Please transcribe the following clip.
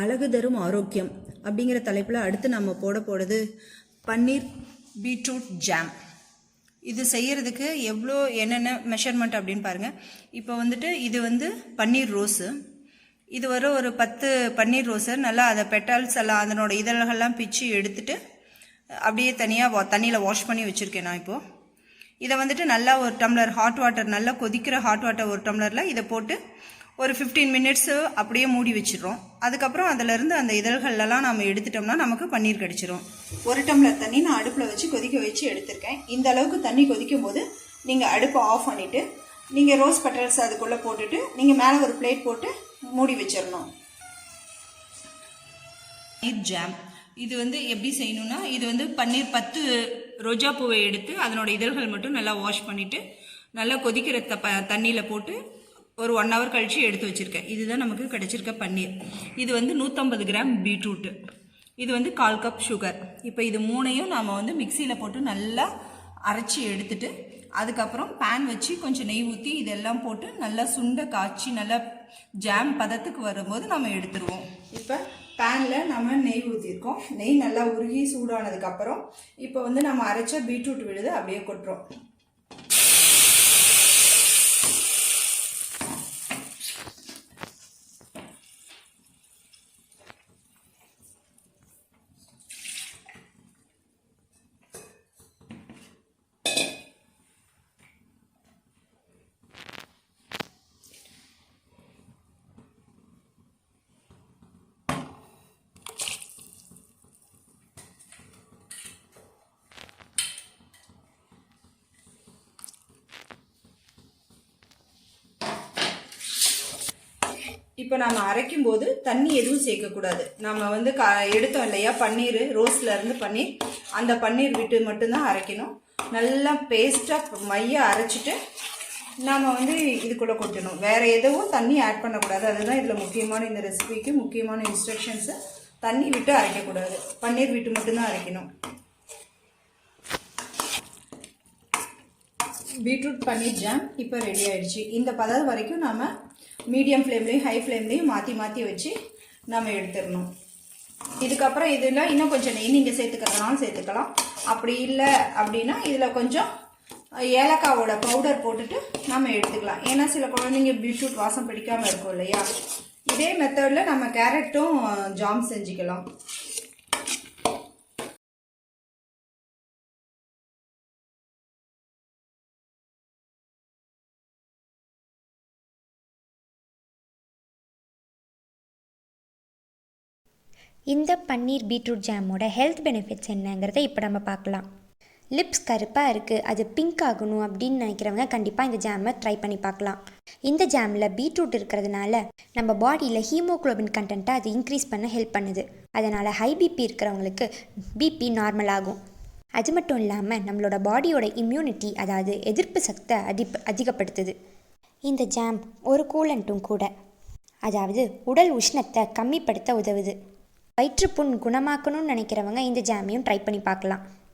அழகு தரும் ஆரோக்கியம் அப்படிங்கிற தலைப்பில் அடுத்து நம்ம போட போகிறது பன்னீர் பீட்ரூட் ஜாம். இது செய்கிறதுக்கு எவ்வளோ என்னென்ன மெஷர்மெண்ட் அப்படின்னு பாருங்கள் இப்போ வந்துட்டு இது வந்து பன்னீர் ரோஸு. இது வர ஒரு பத்து பன்னீர் ரோஸு நல்லா அதை பெட்டால்ஸ் எல்லாம் அதனோட இதழ்கள்லாம் பிச்சு எடுத்துட்டு அப்படியே தனியாக வா தண்ணியில் வாஷ் பண்ணி வச்சுருக்கேன் நான் இப்போது இதை வந்துட்டு நல்லா ஒரு டம்ளர் ஹாட் வாட்டர் நல்லா கொதிக்கிற ஹாட் வாட்டர் ஒரு டம்ளரில் இதை போட்டு ஒரு ஃபிஃப்டீன் மினிட்ஸு அப்படியே மூடி வச்சிடுறோம். அதுக்கப்புறம் அதிலேருந்து அந்த இதழ்கள்லாம் நம்ம எடுத்துட்டோம்னா நமக்கு பன்னீர் கிடச்சிரும். ஒரு டம்ளர் தண்ணி நான் அடுப்பில் வச்சு கொதிக்க வச்சு எடுத்திருக்கேன். இந்த அளவுக்கு தண்ணி கொதிக்கும் போது நீங்கள் அடுப்பை ஆஃப் பண்ணிவிட்டு நீங்கள் ரோஸ் பெட்டல்ஸ் அதுக்குள்ளே போட்டுட்டு நீங்கள் மேலே ஒரு பிளேட் போட்டு மூடி வச்சிடணும் பன்னீர் ஜாம் இது வந்து எப்படி செய்யணும்னா இது வந்து பன்னீர் பத்து ரோஜா பூவை எடுத்து அதனோட இதழ்கள் மட்டும் நல்லா வாஷ் பண்ணிவிட்டு நல்லா கொதிக்கிற த ப தண்ணியில் போட்டு ஒரு ஒன் ஹவர் கழித்து எடுத்து வச்சிருக்கேன். இதுதான் நமக்கு கிடச்சிருக்க பன்னீர். இது வந்து நூற்றம்பது கிராம் பீட்ரூட்டு. இது வந்து கால் கப் சுகர் இப்போ இது மூணையும் நாம் வந்து மிக்சியில் போட்டு நல்லா அரைச்சி எடுத்துட்டு அதுக்கப்புறம் பேன் வச்சு கொஞ்சம் நெய் ஊற்றி இதெல்லாம் போட்டு நல்லா சுண்டை காய்ச்சி நல்லா ஜாம் பதத்துக்கு வரும்போது நம்ம எடுத்துருவோம். இப்போ பேனில் நம்ம நெய் ஊற்றிருக்கோம் நெய் நல்லா உருகி சூடானதுக்கப்புறம் இப்போ வந்து நம்ம அரைச்ச பீட்ரூட் விழுது அப்படியே கொட்டுறோம். இப்போ நம்ம அரைக்கும் போது தண்ணி எதுவும் சேர்க்கக்கூடாது. நம்ம வந்து க எடுத்தோம் இல்லையா? பன்னீர் ரோஸ்லேருந்து பன்னீர். அந்த பன்னீர் விட்டு மட்டும்தான் அரைக்கணும். நல்லா பேஸ்ட்டாக மைய அரைச்சிட்டு நாம் வந்து இதுக்குள்ளே கொட்டணும் வேறு எதுவும் தண்ணி ஆட் பண்ணக்கூடாது. அதுதான் இதில் முக்கியமான இந்த ரெசிபிக்கு முக்கியமான இன்ஸ்ட்ரக்ஷன்ஸு தண்ணி விட்டு அரைக்கக்கூடாது. பன்னீர் விட்டு மட்டும்தான் அரைக்கணும். பீட்ரூட் பன்னீர் ஜாம் இப்போ ரெடி ஆகிடுச்சு இந்த பதம் வரைக்கும் நாம் மீடியம் ஃப்ளேம்லேயும் ஹை ஃப்ளேம்லேயும் மாற்றி மாற்றி வச்சு நம்ம எடுத்துடணும். இதுக்கப்புறம் இதில் இன்னும் கொஞ்சம் நெய் நீங்கள் சேர்த்துக்கிறதுனாலும் சேர்த்துக்கலாம். அப்படி இல்லை அப்படின்னா இதில் கொஞ்சம் ஏலக்காவோட பவுடர் போட்டுட்டு நம்ம எடுத்துக்கலாம். ஏன்னா சில குழந்தைங்க பீட்ரூட் வாசம் பிடிக்காமல் இருக்கும் இல்லையா? இதே மெத்தடில் நம்ம கேரட்டும் ஜாம் செஞ்சுக்கலாம். இந்த பன்னீர் பீட்ரூட் ஜாமோட ஹெல்த் பெனிஃபிட்ஸ் என்னங்கிறத இப்போ நம்ம பார்க்கலாம். லிப்ஸ் கருப்பாக இருக்குது அது பிங்க் ஆகணும் அப்படின்னு நினைக்கிறவங்க கண்டிப்பாக இந்த ஜாமை ட்ரை பண்ணி பார்க்கலாம். இந்த ஜாமில் பீட்ரூட் இருக்கிறதுனால நம்ம பாடியில் ஹீமோகுளோபின் கண்டென்ட்டை அது இன்க்ரீஸ் பண்ண ஹெல்ப் பண்ணுது. அதனால் ஹை பிபி இருக்கிறவங்களுக்கு பிபி நார்மல் ஆகும். அது மட்டும் இல்லாமல் நம்மளோட பாடியோட இம்யூனிட்டி அதாவது எதிர்ப்பு சக்தை அதி அதிகப்படுத்துது. இந்த ஜாம் ஒரு கூலண்ட்டும் கூட அதாவது உடல் உஷ்ணத்தை கம்மிப்படுத்த உதவுது. வயிற்றுப்புண் குணமாக்கணும்னு நினைக்கிறவங்க இந்த ஜாமையும் ட்ரை பண்ணி பார்க்கலாம்.